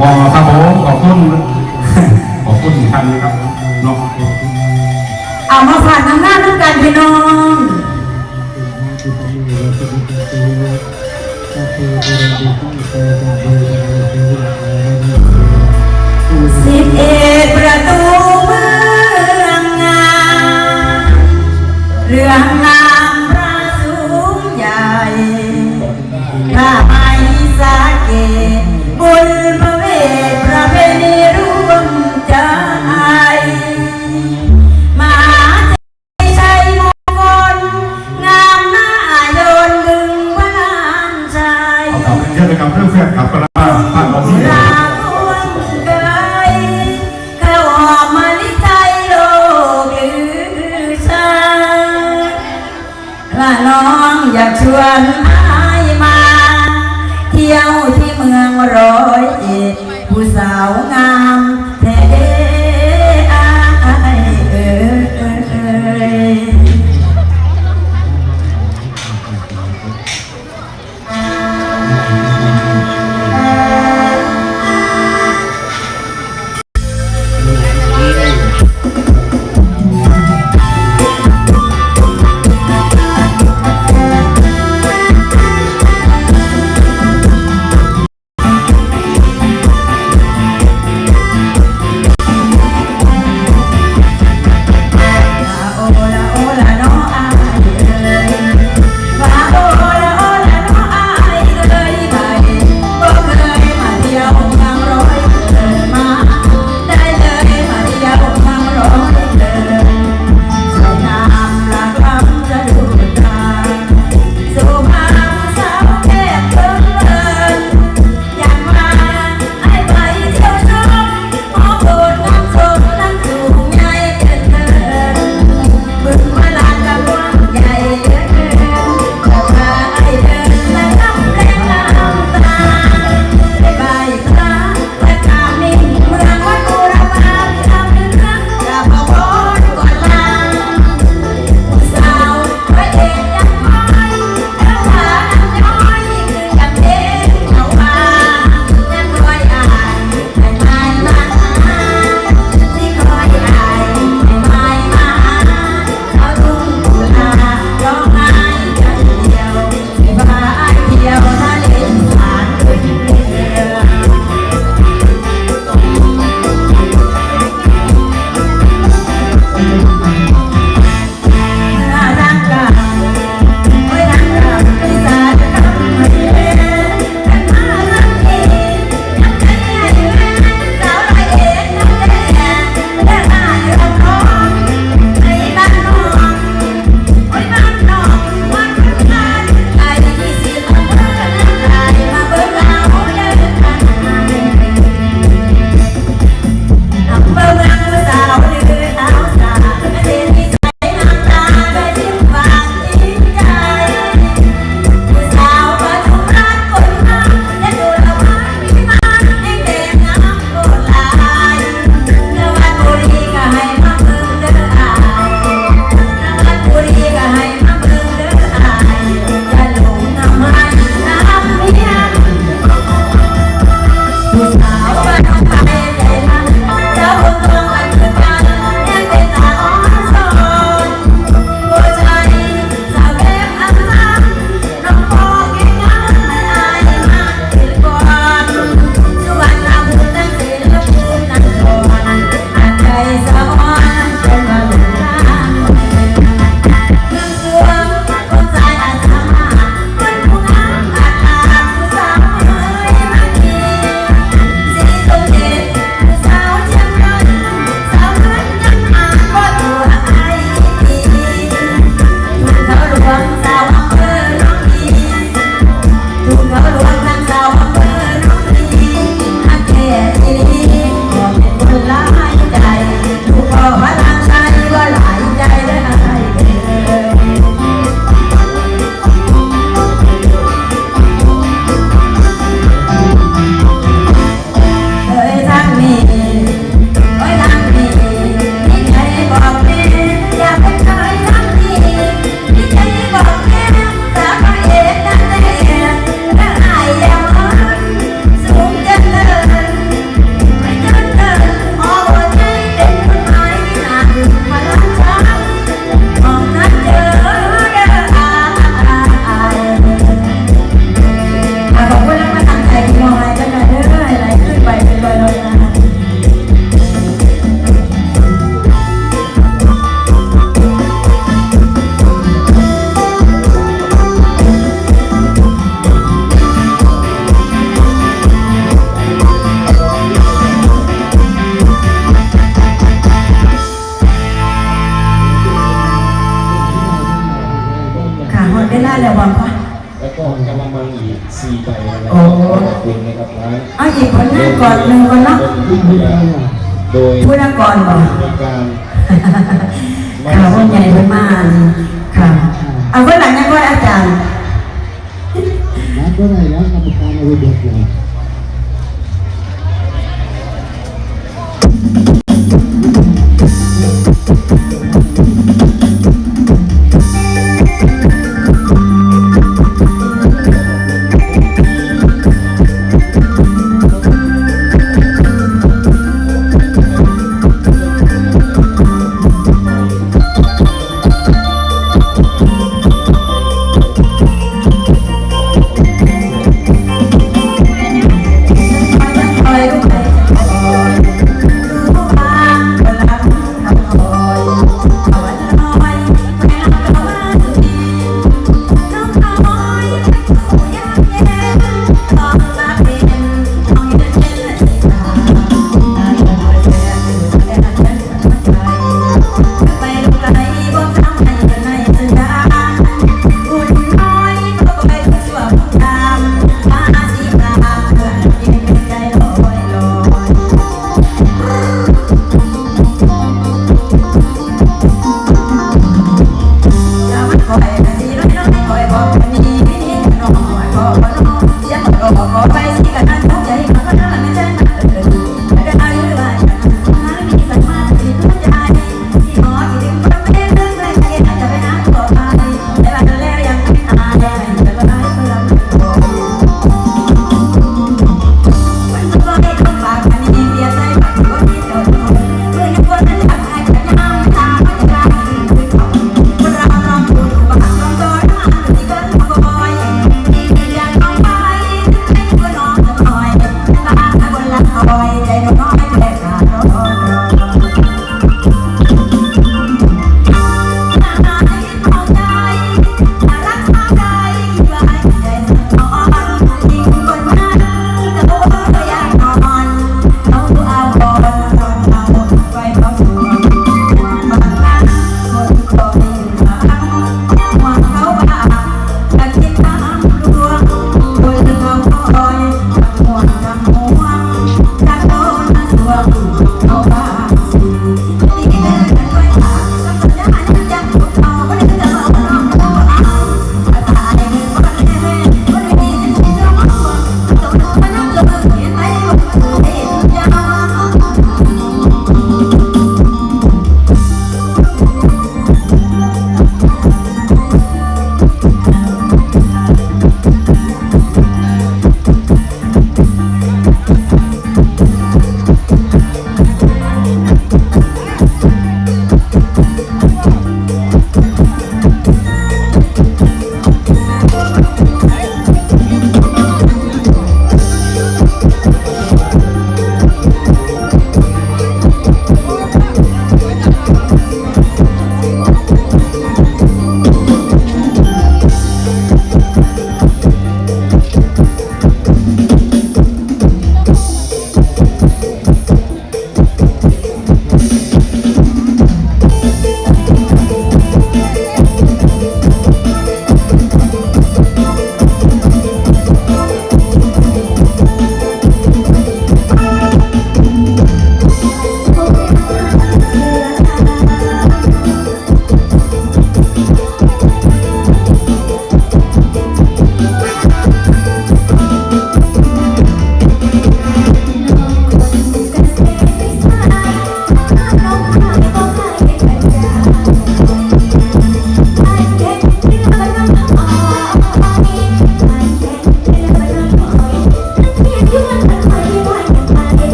อ๋อครับผมขอบคุณขอบคุณท่านนะครับน้องเอามาผ่านทางหน้าน้ำกันพี่น้องสิบเอ็ดประตูเมืองงานเรื่องงาน one.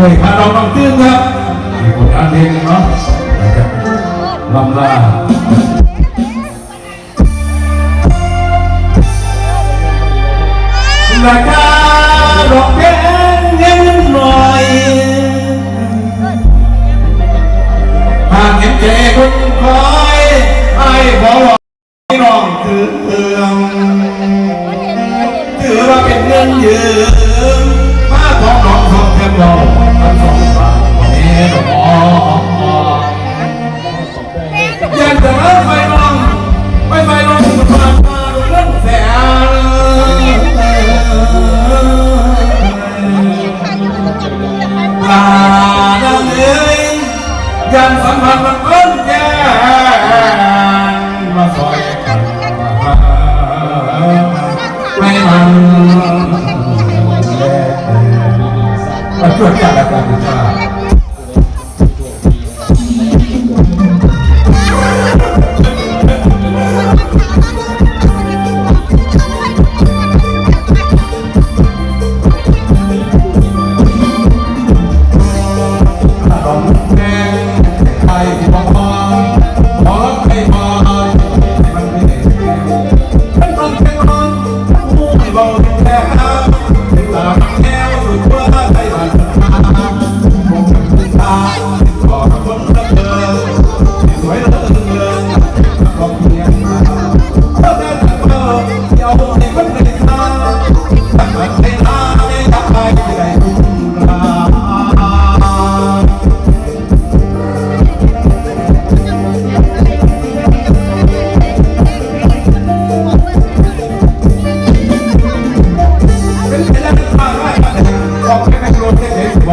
người bạn đồng lòng tiên ra thì một an ninh nó lòng là là ca đọc đến nhân loài hàng em trẻ không khói, ai bỏ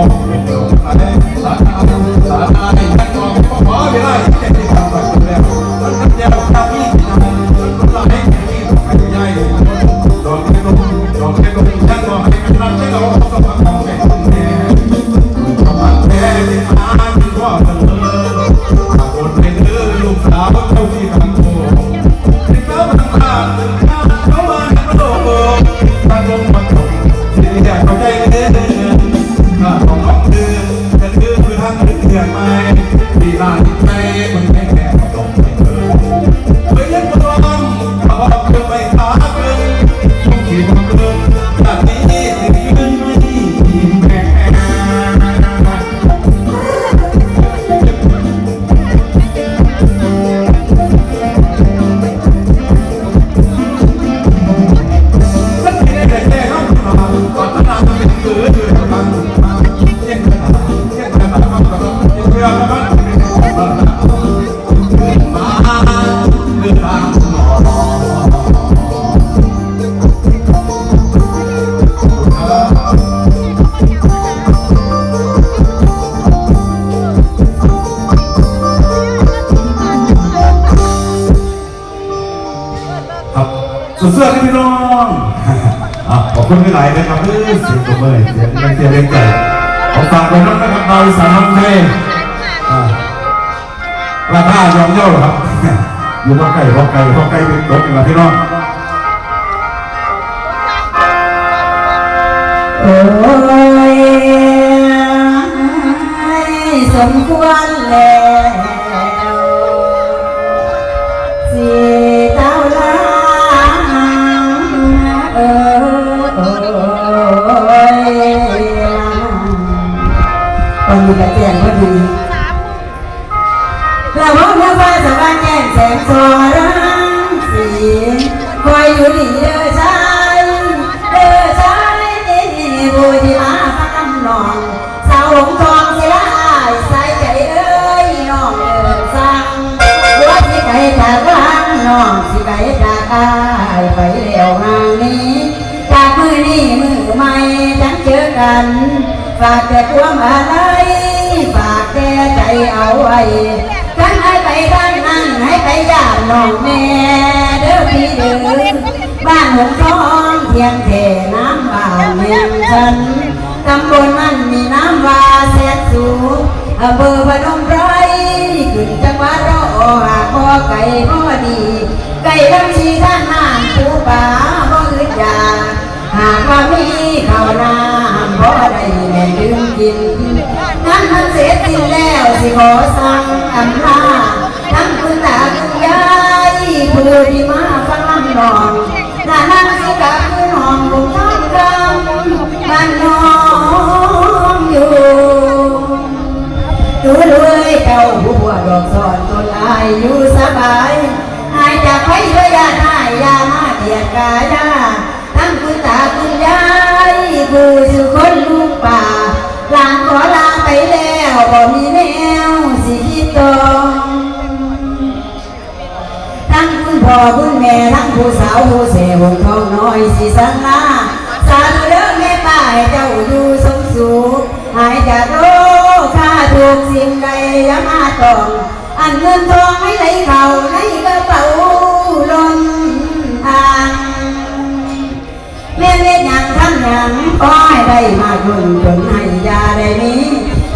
I สานน้องเทราคายอมเย่าครับ อยู่ว่าไก่ว่าไก่ว่าไก่เป็นรถอย่างไรพี่น้องโอ้ยสมควรแล้ว มอะไรฝากแต่ใจเอาไว้ทั้งให้ไปทั้งนั้นให้ไปย่านน้องแม่เด้อพี่เด้อบ้านหงทองเทียงเทน้ำบาเมียงฉันตำบลมันมีน้ำวาแสนสูงอำเภอพนมไพรขึ้นจังหวัดรอหากพ่อไก่พ่อดี ไก่ลำชีท่านน้ำปูป่าบ่อึดอยา หากว่ามีข้าวน้ำพอได้แม่ดื่มกิน นั้นมันเสร็จสิ้นแล้วสิขอสั่งอำลาทั้งคุณตาคุณยายผู้ที่มาฟังลำนองน้านั่งสิกะคือน้องบุญท้องคำบ้านน้องอยู่ดูเลยเจ้าหัวดอกสอนตนอายอยู่สบายหายจากไฟเระยะหายยามาเดียดกายา คุณตาคุณยายผู้สุคนลูกป่าหลานขอลาไปแล้วบ่มีแนวสิคิดตองทั้งคุณพ่อคุณแม่ทั้งผู้สาวผู้เสวงทองน้อยสิสังลาสาธุเด้อแม่ป้าเจ้าอยู่สมสุขหายจากโรคข้าถูกสิ่งใดยังมาตอง อันเงินทองไม่ไหลเข้าในกระเป๋า ยังทำยังขอให้ได้มาบุญจนให้ยาได้มี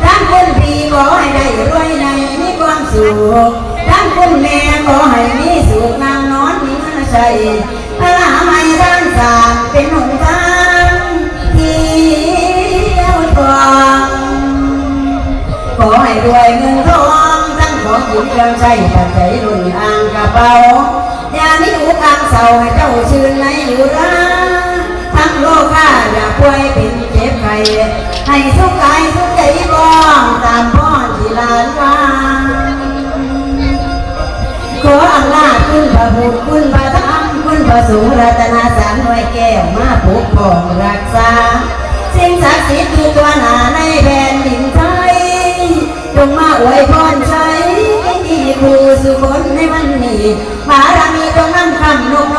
ทั้งคุณพี่ขอให้ได้รวยในมีความสุขทั้งคุณแม่ขอให้มีสุขนางนอนมีเงินใช้พระไม่ร่างสางเป็นหนทางที่เที่ยวทองขอให้รวยเงินทองทั้งของกินเครื่องใช้ปัจจัยรุ่นอ่างกระเป๋า รมคุณพระสงรัตนาสามหน่วยแก้วมาปกป้องรักษา สิ่งศักดิ์สิทธิ์อยู่ตัวหนาในแผ่นดินไทยจงมาอวยพรใช้ผู้สุคนในวันนี้บารมีจงนำคำนง